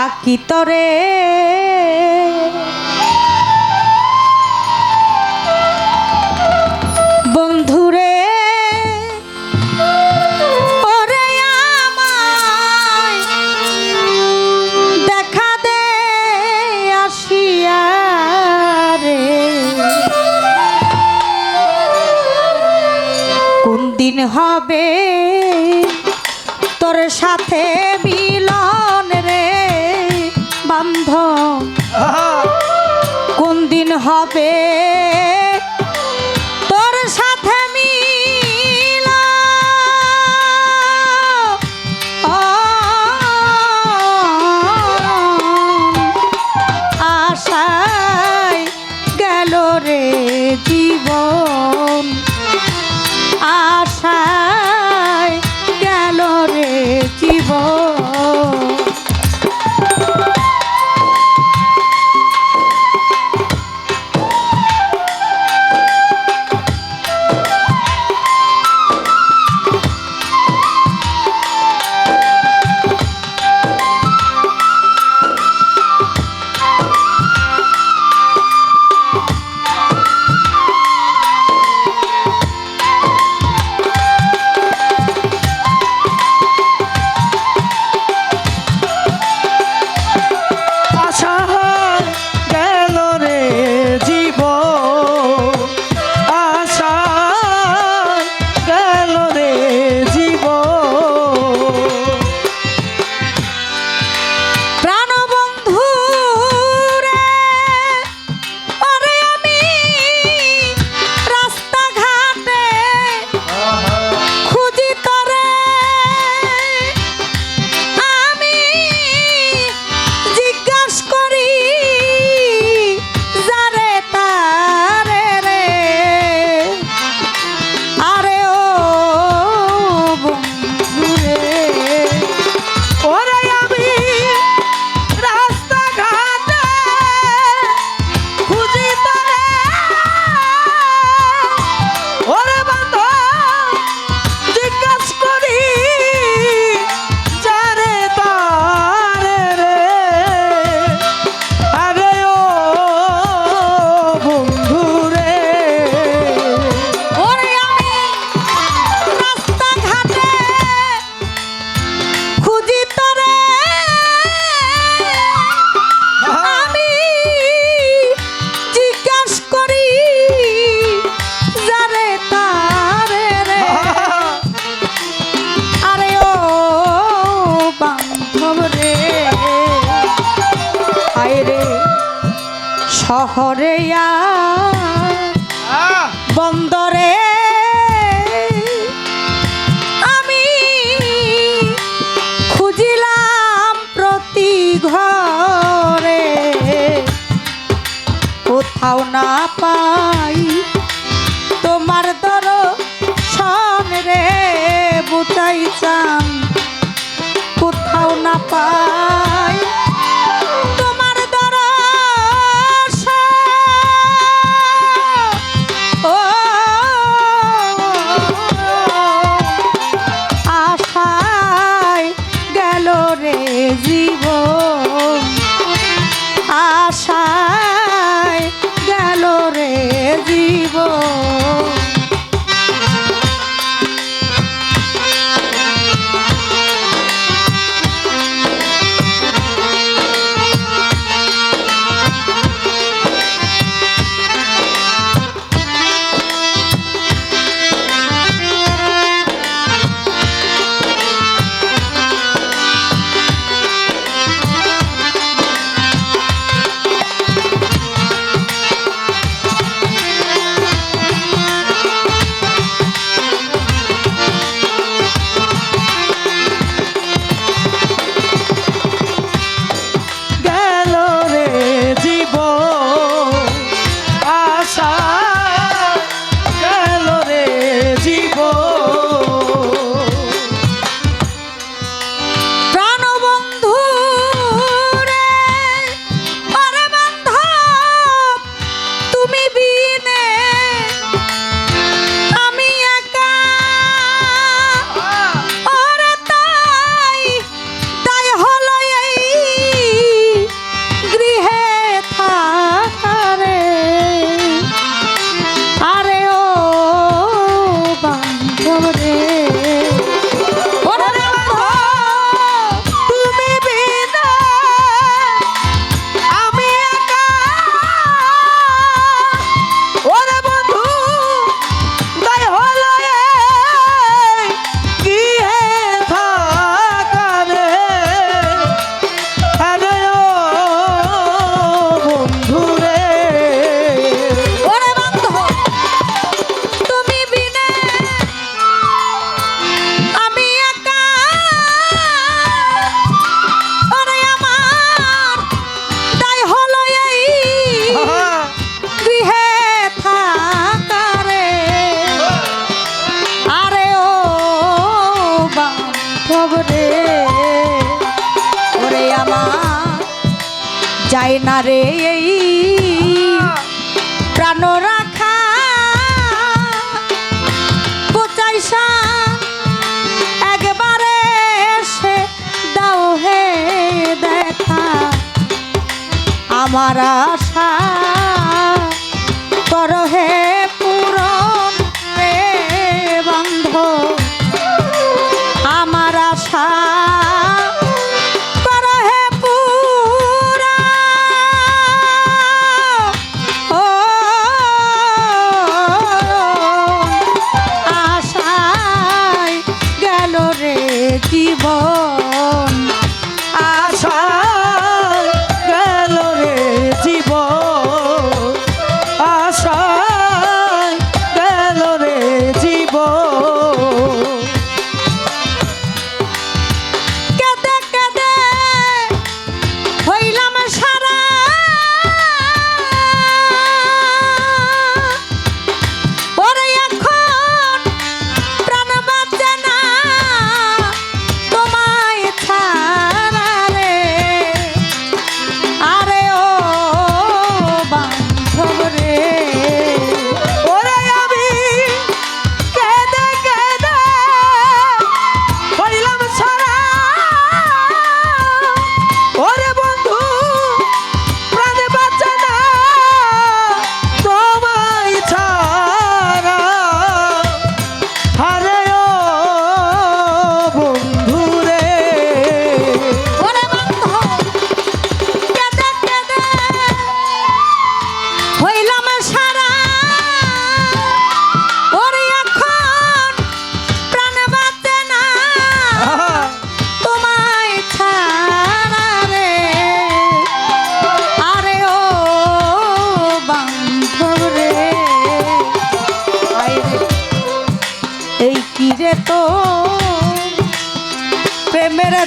ডাকিতরে দেখা দে আসিয়া রে। কোন দিন হবে তোর সাথে হবে। শহরে বন্দরে আমি খুঁজিলাম প্রতি ঘরে। কোথাও না পা জীব আশা প্রাণ রাখা কোচাইসা একবারে এসে দাও হে দেখা আমার আশা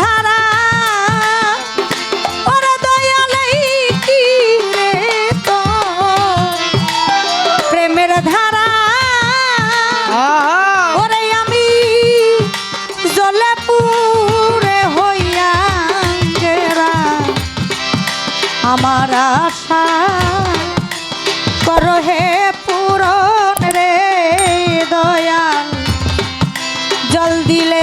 ধারা। ওরে দয়ালাই তো প্রেমের ধারা। ওরে আমি জলে পুরে হইয়া গেরা। আমার আশা করো হে পুরন রে দয়াল। জল দিলে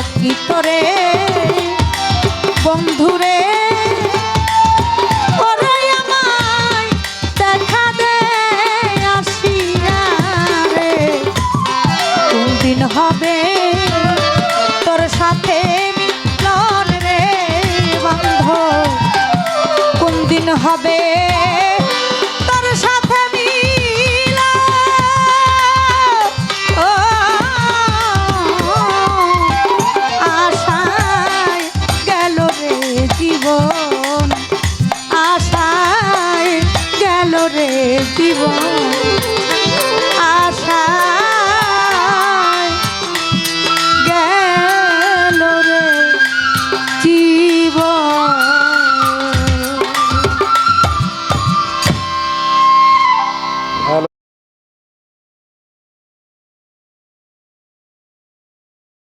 ডাকি তোরে জীবন